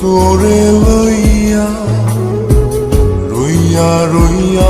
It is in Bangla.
তোরে লইয়া রইয়া রইয়া